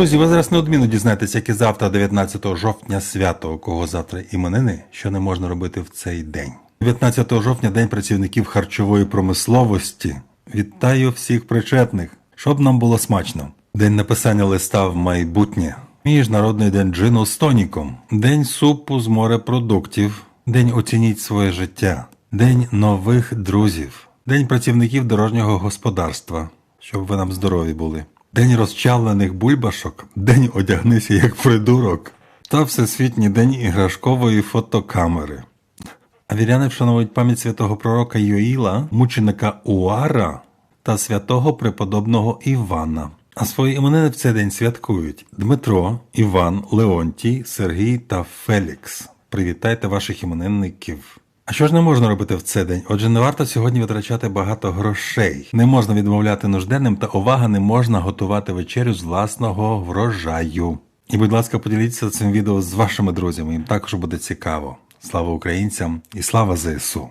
Друзі, ви зараз неодмінно дізнаєтесь, яке завтра, 19 жовтня, свято, у кого завтра іменини, що не можна робити в цей день. 19 жовтня День працівників харчової промисловості. Вітаю всіх причетних, щоб нам було смачно. День написання листа в майбутнє. Міжнародний день джину з тоніком, день супу з морепродуктів, день оцініть своє життя, день нових друзів, день працівників дорожнього господарства, щоб ви нам здорові були. День розчавлених бульбашок, день одягнися як придурок, та Всесвітній день іграшкової фотокамери. А віряни вшановують пам'ять святого пророка Йоїла, мученика Уара та святого преподобного Івана. А свої іменини в цей день святкують Дмитро, Іван, Леонтій, Сергій та Фелікс. Привітайте ваших іменинників. А що ж не можна робити в цей день? Отже, не варто сьогодні витрачати багато грошей. Не можна відмовляти нужденним та увага не можна готувати вечерю з власного врожаю. І, будь ласка, поділіться цим відео з вашими друзями, їм також буде цікаво. Слава українцям і слава ЗСУ!